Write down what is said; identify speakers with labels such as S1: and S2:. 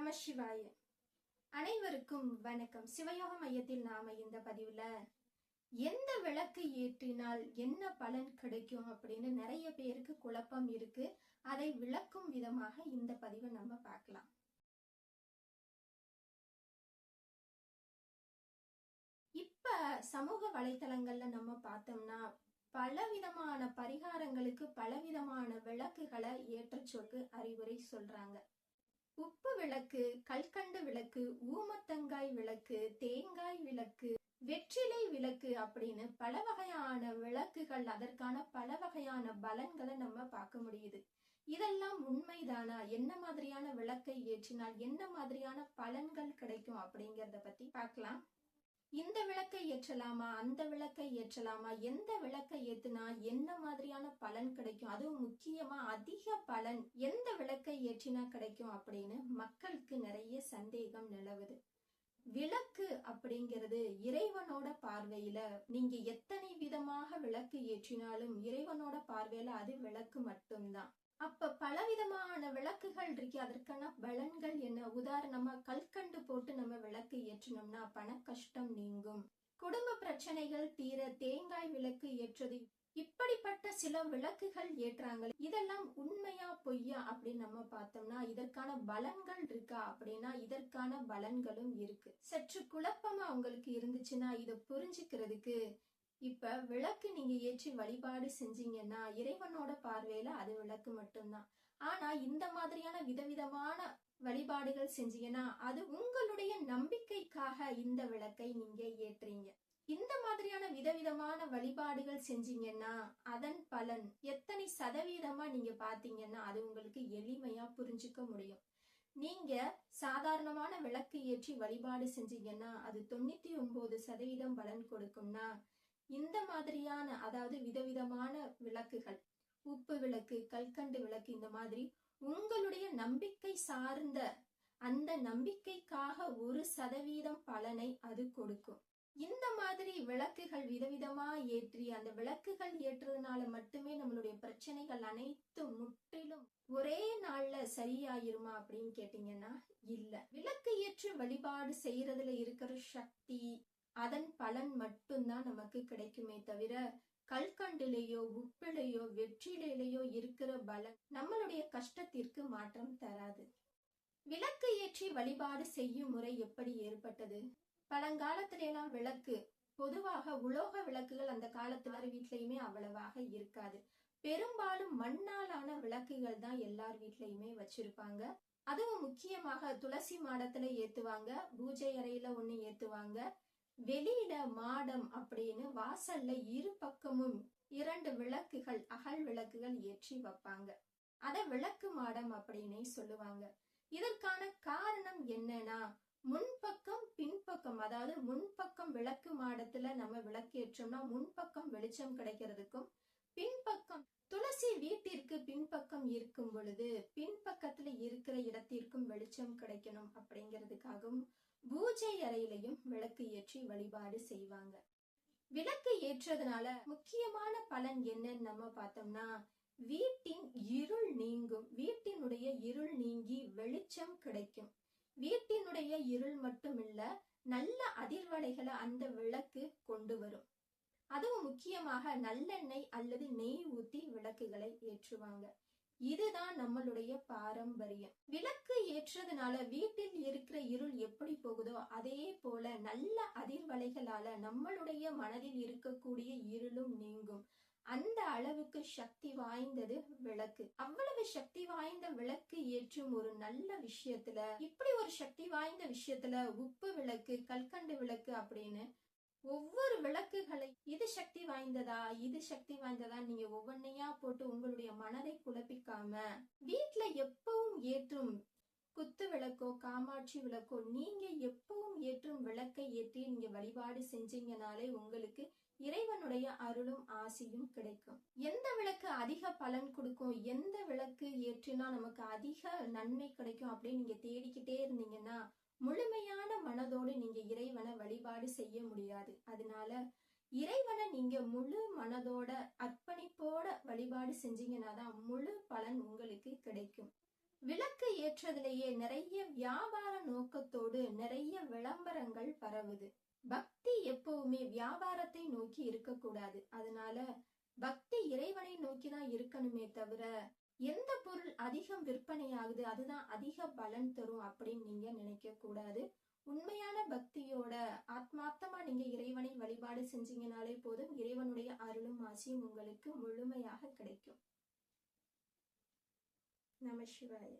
S1: நம சிவாய. அனைவருக்கும் வணக்கம். சிவயோக மையத்தில் நாம இந்த பதிவுல எந்த விளக்கு ஏற்றினால் என்ன பலன் கிடைக்கும் அப்படின்னு நிறைய பேருக்கு குழப்பம் இருக்கு. அதை விளக்கும் விதமாக இந்த பதிவை நம்ம பார்க்கலாம். இப்ப சமூக வலைத்தளங்கள்ல நம்ம பார்த்தோம்னா பலவிதமான பரிகாரங்களுக்கு பலவிதமான விளக்குகளை ஏற்றச்சொற்கு அறிவுரை சொல்றாங்க. உப்பு விளக்கு கல்கண்டு விளக்கு ஊமத்தங்காய் விளக்கு தேங்காய் விளக்கு வெற்றிலை விளக்கு அப்படின்னு பல வகையான விளக்குகள் அதற்கான பல வகையான பலன்களை நம்ம பார்க்க முடியுது. இதெல்லாம் உண்மைதானா? என்ன மாதிரியான விளக்கை ஏற்றினால் என்ன மாதிரியான பலன்கள் கிடைக்கும் அப்படிங்கறத பத்தி பார்க்கலாம். இந்த விளக்கை ஏற்றலாமா? அந்த விளக்கை ஏற்றலாமா? எந்த விளக்கை ஏத்துனா என்ன மாதிரியான பலன் கிடைக்கும்? அதுவும் முக்கியமா அதிக பலன் எந்த விளக்கை ஏற்றினா கிடைக்கும் அப்படின்னு மக்களுக்கு நிறைய சந்தேகம் நிலவுது. விளக்கு அப்படிங்கிறது இறைவனோட பார்வையில நீங்க எத்தனை விதமாக விளக்கு ஏற்றினாலும் இறைவனோட பார்வையில அது விளக்கு மட்டும்தான். அப்ப பல விதமான விளக்குகள் இருக்கு. அதற்கான பலன்கள் என்ன? உதாரணமா கல்கண்டு போட்டு நம்ம விளக்கு ஏற்றினோம்னா பண கஷ்டம் நீங்கும். குடும்ப பிரச்சனைகள் தீர தேங்காய் விளக்கு ஏற்றது. இப்படிப்பட்ட சில விளக்குகள் ஏற்றாங்க இதெல்லாம் உண்மையா பொய்யா அப்படின்னு நம்ம பார்த்தோம்னா இதற்கான பலன்கள் இருக்கா அப்படின்னா இதற்கான பலன்களும் இருக்கு. சற்று குழப்பமா உங்களுக்கு இருந்துச்சுன்னா இதை புரிஞ்சுக்கிறதுக்கு இப்ப விளக்கு நீங்க ஏற்றி வழிபாடு செஞ்சீங்கன்னா இறைவனோட பார்வையில அது விளக்கு மட்டும்தான். ஆனா இந்த மாதிரியான விதவிதமான வழிபாடுகள் செஞ்சீங்கன்னா அது உங்களுடைய நம்பிக்கைக்காக இந்த விளக்கை நீங்க ஏற்றீங்க இந்த மாதிரியான விதவிதமான வழிபாடுகள் செஞ்சீங்கன்னா அதன் பலன் எத்தனை சதவீதமா நீங்க பாத்தீங்கன்னா அது உங்களுக்கு எளிமையா புரிஞ்சுக்க முடியும். நீங்க சாதாரணமான விளக்கு ஏற்றி வழிபாடு செஞ்சீங்கன்னா அது தொண்ணூத்தி ஒன்பது சதவீதம் பலன் கொடுக்கும்னா இந்த மாதிரியான அதாவது விதவிதமான விளக்குகள் உப்பு விளக்கு கல்கண்டு விளக்கு இந்த மாதிரி உங்களுடைய நம்பிக்கை சார்ந்த அந்த நம்பிக்கைக்காக ஒரு சதவீதம் பலனை அது கொடுக்கும். இந்த மாதிரி விளக்குகள் விதவிதமா ஏற்றி அந்த விளக்குகள் ஏற்றுறதுனால மட்டுமே நம்மளுடைய பிரச்சனைகள் அனைத்தும் முற்றிலும் ஒரே நாள்ல சரியாயிருமா அப்படின்னு கேட்டீங்கன்னா இல்ல. விளக்கு ஏற்று வழிபாடு செய்யறதுல இருக்கிற சக்தி அதன் பலன் மட்டும்தான் நமக்கு கிடைக்குமே தவிர கல்கண்டிலேயோ உப்பிலையோ வெற்றிலையிலேயோ இருக்கிற பலன் நம்மளுடைய கஷ்டத்திற்கு மாற்றம் தராது. விளக்கு ஏற்றி வழிபாடு செய்யும் முறை எப்படி ஏற்பட்டது? பழங்காலத்துல எல்லாம் விளக்கு பொதுவாக உலோக விளக்குகள் அந்த காலத்துல வீட்லயுமே அவ்வளவாக இருக்காது. பெரும்பாலும் மண்ணாலான விளக்குகள் தான் எல்லார் வீட்லயுமே வச்சிருப்பாங்க. அதுவும் முக்கியமாக துளசி மாடத்துல ஏத்துவாங்க பூஜை அறையில ஒண்ணு ஏத்துவாங்க. வெளியில மாடம் அப்படின்னு வாசல்ல இரு பக்கமும் இரண்டு விளக்குகள் அகல் விளக்குகள் ஏற்றி வைப்பாங்க. அத விளக்கு மாடம் அப்படின்னே சொல்லுவாங்க. இதற்கான காரணம் என்னன்னா முன்பக்கம் பின்பக்கம் அதாவது முன்பக்கம் விளக்கு மாடத்துல நம்ம விளக்கு ஏற்றோம்னா முன்பக்கம் வெளிச்சம் கிடைக்கிறதுக்கும் பின்பக்கம் துளசி வீட்டிற்கு பின்பக்கம் இருக்கும் பொழுது பின்பக்கத்துல இருக்கிற இடத்திற்கும் வெளிச்சம் கிடைக்கணும் அப்படிங்கிறதுக்காகவும் பூஜை அறையிலையும் விளக்கு ஏற்றி வழிபாடு செய்வாங்க. விளக்கு ஏற்றதுனால முக்கியமான பலன் என்னன்னு நம்ம பார்த்தோம்னா வீட்டின் இருள் நீங்கும். வீட்டினுடைய இருள் நீங்கி வெளிச்சம் கிடைக்கும். வீட்டினுடைய இருள் மட்டும் இல்ல நல்ல அதிர்வலைகளை அந்த விளக்கு கொண்டு வரும். அதுவும் முக்கியமாக நல்லெண்ணெய் அல்லது நெய் ஊத்தி விளக்குகளை ஏற்றுவாங்க. இதுதான் நம்மளுடைய பாரம்பரியம். விளக்கு ஏற்றதுனால வீட்டில் இருக்கிற இருள் எப்படி போகுதோ அதே போல நல்ல அதிர்வலைகளால நம்மளுடைய மனதில் இருக்கக்கூடிய இருளும் நீங்கும். அந்த அளவுக்கு சக்தி வாய்ந்தது விளக்கு. அவ்வளவு சக்தி வாய்ந்த விளக்கு ஏற்றும் ஒரு நல்ல விஷயத்துல இப்படி ஒரு சக்தி வாய்ந்த விஷயத்துல உப்பு விளக்கு கல்கண்டு விளக்கு அப்படின்னு ஒவ்வொரு விளக்குகளை இது சக்தி வாய்ந்ததா இது சக்தி வாய்ந்ததா நீங்க ஒவ்வொன்னையா போட்டு உங்களுடைய மனதை குழப்பிக்காம வீட்டுல எப்பவும் ஏற்றும் குத்து விளக்கோ காமாட்சி விளக்கோ நீங்க எப்பவும் ஏற்றும் விளக்கை ஏற்றி நீங்க வழிபாடு செஞ்சீங்கனாலே உங்களுக்கு இறைவனுடைய அருளும் ஆசியும் கிடைக்கும். எந்த விளக்கு அதிக பலன் கொடுக்கும்? எந்த விளக்கு ஏற்றினா நமக்கு அதிக நன்மை கிடைக்கும் அப்படின்னு நீங்க தேடிக்கிட்டே இருந்தீங்கன்னா முழுமையான மனதோடு நீங்க இறைவனை வழிபாடு செய்ய முடியாது. அதனால இறைவனை நீங்க முழு மனதோட அர்ப்பணிப்போட வழிபாடு செஞ்சீங்கன்னா தான் முழு பலன் உங்களுக்கு கிடைக்கும். விளக்கு ஏற்றதிலேயே நிறைய வியாபார நோக்கத்தோடு நிறைய விளம்பரங்கள் பரவுது. பக்தி எப்பவுமே வியாபாரத்தை நோக்கி இருக்கக்கூடாது. அதனால பக்தி இறைவனை நோக்கி தான் இருக்கணுமே தவிர எந்த பொருள் அதிகம் விற்பனை ஆகுது அதுதான் அதிக பலன் தரும் அப்படின்னு நீங்க நினைக்க கூடாது உண்மையான பக்தியோட ஆத்மார்த்தமா நீங்க இறைவனை வழிபாடு செஞ்சீங்கனாலே போதும். இறைவனுடைய அருளும் ஆசியும் உங்களுக்கு முழுமையாக கிடைக்கும். நம சிவாய